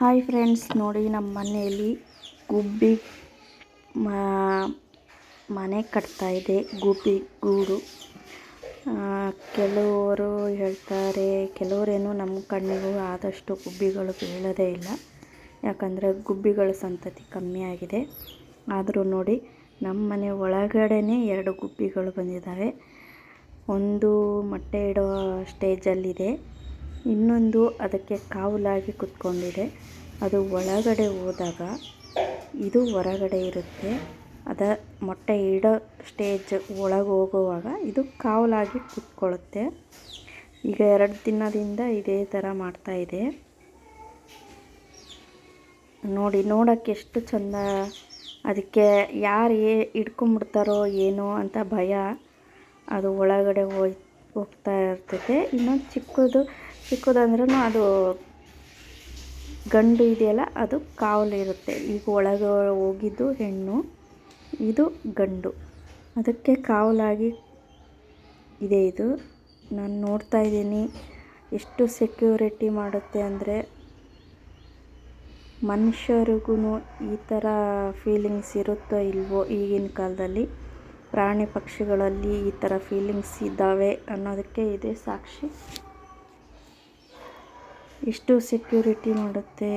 Hi friends ನೋಡಿ ನಮ್ಮ ಮನೆಯಲ್ಲಿ ಗುಬ್ಬಿ ಮನೆ ಕಟ್ತಾ ಇದೆ, ಗುಬ್ಬಿ ಗೂಡು. ಕೆಲವರು ಹೇಳ್ತಾರೆ, ಕೆಲವರೇನು ನಮ್ಮ ಕಣ್ಣಿಗೂ ಆದಷ್ಟು ಗುಬ್ಬಿಗಳು ಬೀಳೋದೇ ಇಲ್ಲ. ಯಾಕಂದರೆ ಗುಬ್ಬಿಗಳ ಸಂತತಿ ಕಮ್ಮಿ ಆಗಿದೆ. ಆದರೂ ನೋಡಿ, ನಮ್ಮ ಮನೆ ಒಳಗಡೆನೇ ಎರಡು ಗುಬ್ಬಿಗಳು ಬಂದಿದ್ದಾವೆ. ಒಂದು ಮೊಟ್ಟೆ ಇಡೋ ಸ್ಟೇಜಲ್ಲಿದೆ ಇನ್ನೊಂದು ಅದಕ್ಕೆ ಕಾವಲಾಗಿ ಕುತ್ಕೊಂಡಿದೆ. ಅದು ಒಳಗಡೆ ಹೋದಾಗ, ಇದು ಹೊರಗಡೆ ಇರುತ್ತೆ. ಅದ ಮೊಟ್ಟೆ ಇಡೋ ಸ್ಟೇಜ್ ಒಳಗೆ ಹೋಗುವಾಗ ಇದು ಕಾವಲಾಗಿ ಕುತ್ಕೊಳ್ಳುತ್ತೆ. ಈಗ ಎರಡು ದಿನದಿಂದ ಇದೇ ಥರ ಇದೆ. ನೋಡಿ, ನೋಡೋಕ್ಕೆ ಎಷ್ಟು ಚಂದ. ಅದಕ್ಕೆ ಯಾರು ಏ ಹಿಡ್ಕೊಂಬಿಡ್ತಾರೋ ಏನೋ ಅಂತ ಭಯ. ಅದು ಒಳಗಡೆ ಹೋಯ್ ಹೋಗ್ತಾ ಇರ್ತೈತೆ ಇನ್ನೊಂದು ಚಿಕ್ಕದು ಚಿಕ್ಕದಂದ್ರೂ ಅದು ಗಂಡು ಇದೆಯಲ್ಲ, ಅದು ಕಾವಲಿರುತ್ತೆ. ಈಗ ಒಳಗೆ ಹೋಗಿದ್ದು ಹೆಣ್ಣು, ಇದು ಗಂಡು. ಅದಕ್ಕೆ ಕಾವಲಾಗಿ ಇದೆ ಇದು. ನಾನು ನೋಡ್ತಾ ಇದ್ದೀನಿ ಎಷ್ಟು ಸೆಕ್ಯೂರಿಟಿ ಮಾಡುತ್ತೆ ಅಂದರೆ ಮನುಷ್ಯರಿಗೂ ಈ ಥರ ಫೀಲಿಂಗ್ಸ್ ಇರುತ್ತೋ ಇಲ್ವೋ ಈಗಿನ ಕಾಲದಲ್ಲಿ, ಪ್ರಾಣಿ ಪಕ್ಷಿಗಳಲ್ಲಿ ಈ ಥರ ಫೀಲಿಂಗ್ಸ್ ಇದ್ದಾವೆ ಅನ್ನೋದಕ್ಕೆ ಇದೆ ಸಾಕ್ಷಿ. ಎಷ್ಟು ಸೆಕ್ಯೂರಿಟಿ ಮಾಡುತ್ತೆ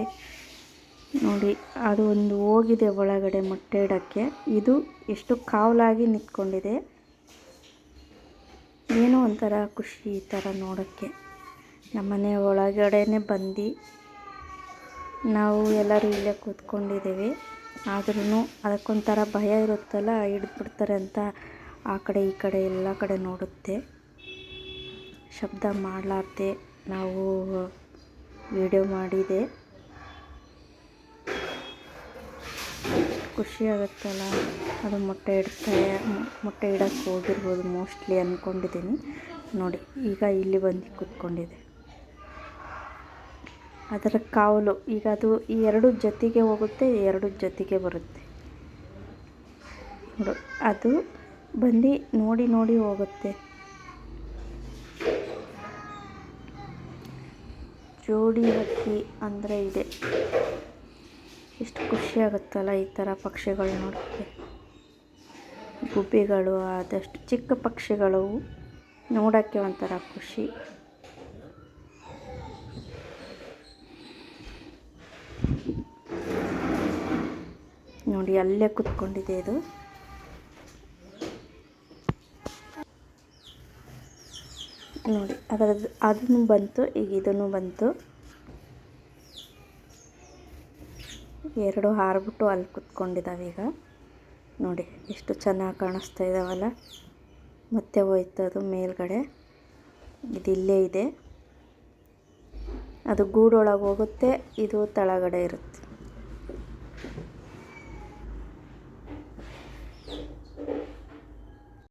ನೋಡಿ, ಅದು ಒಂದು ಹೋಗಿದೆ ಒಳಗಡೆ ಮೊಟ್ಟೆ ಇಡೋಕ್ಕೆ. ಇದು ಎಷ್ಟು ಕಾವಲಾಗಿ ನಿಂತ್ಕೊಂಡಿದೆ. ಏನೋ ಒಂಥರ ಖುಷಿ ಈ ಥರ ನೋಡೋಕ್ಕೆ. ನಮ್ಮನೆ ಒಳಗಡೆನೆ ಬಂದು ನಾವು ಎಲ್ಲರೂ ಇಲ್ಲೇ ಕೂತ್ಕೊಂಡಿದ್ದೀವಿ. ಆದ್ರೂ ಅದಕ್ಕೊಂಥರ ಭಯ ಇರುತ್ತಲ್ಲ, ಹಿಡಿದ್ಬಿಡ್ತಾರೆ ಅಂತ ಆ ಕಡೆ ಈ ಕಡೆ ಎಲ್ಲ ಕಡೆ ನೋಡುತ್ತೆ. ಶಬ್ದ ಮಾಡಲಾರ್ದೆ ನಾವು ವಿಡಿಯೋ ಮಾಡಿದೆ. ಖುಷಿ ಆಗುತ್ತಲ್ಲ? ಅದು ಮೊಟ್ಟೆ ಇಡ್ತಾರೆ ಮೊಟ್ಟೆ ಇಡೋಕ್ಕೆ ಹೋಗಿರ್ಬೋದು ಮೋಸ್ಟ್ಲಿ ಅಂದ್ಕೊಂಡಿದ್ದೀನಿ ನೋಡಿ, ಈಗ ಇಲ್ಲಿ ಬಂದು ಕೂತ್ಕೊಂಡಿದೆ. ಅದರ ಕಾವಲು, ಈಗ ಅದು ಈ ಎರಡು ಜೊತೆಗೆ ಹೋಗುತ್ತೆ ಎರಡು ಜೊತೆಗೆ ಬರುತ್ತೆ. ನೋಡು, ಅದು ಬಂದು ನೋಡಿ ನೋಡಿ ಹೋಗುತ್ತೆ. ಜೋಡಿ ಹಕ್ಕಿ ಅಂದರೆ ಇದೆ. ಎಷ್ಟು ಖುಷಿ ಆಗುತ್ತಲ್ಲ ಈ ಥರ ಪಕ್ಷಿಗಳು ನೋಡೋಕ್ಕೆ ಗುಬ್ಬಿಗಳು ಆದಷ್ಟು ಚಿಕ್ಕ ಪಕ್ಷಿಗಳು ನೋಡೋಕ್ಕೆ ಒಂಥರ ಖುಷಿ. ನೋಡಿ ಅಲ್ಲೇ ಕುತ್ಕೊಂಡಿದೆ ಇದು. ನೋಡಿ, ಅದರದ್ದು ಅದನ್ನು ಬಂತು, ಈಗ ಇದನ್ನು ಬಂತು. ಎರಡು ಹಾರ್ಬಿಟ್ಟು ಅಲ್ಲಿ ಕುತ್ಕೊಂಡಿದ್ದಾವೆ ಈಗ. ನೋಡಿ, ಎಷ್ಟು ಚೆನ್ನಾಗಿ ಕಾಣಿಸ್ತಾ ಇದ್ದಾವಲ್ಲ ಮತ್ತೆ ಹೋಯ್ತು ಅದು ಮೇಲ್ಗಡೆ. ಇದು ಇಲ್ಲೇ ಇದೆ. ಅದು ಗೂಡೊಳಗೆ ಹೋಗುತ್ತೆ, ಇದು ತಳಗಡೆ ಇರುತ್ತೆ.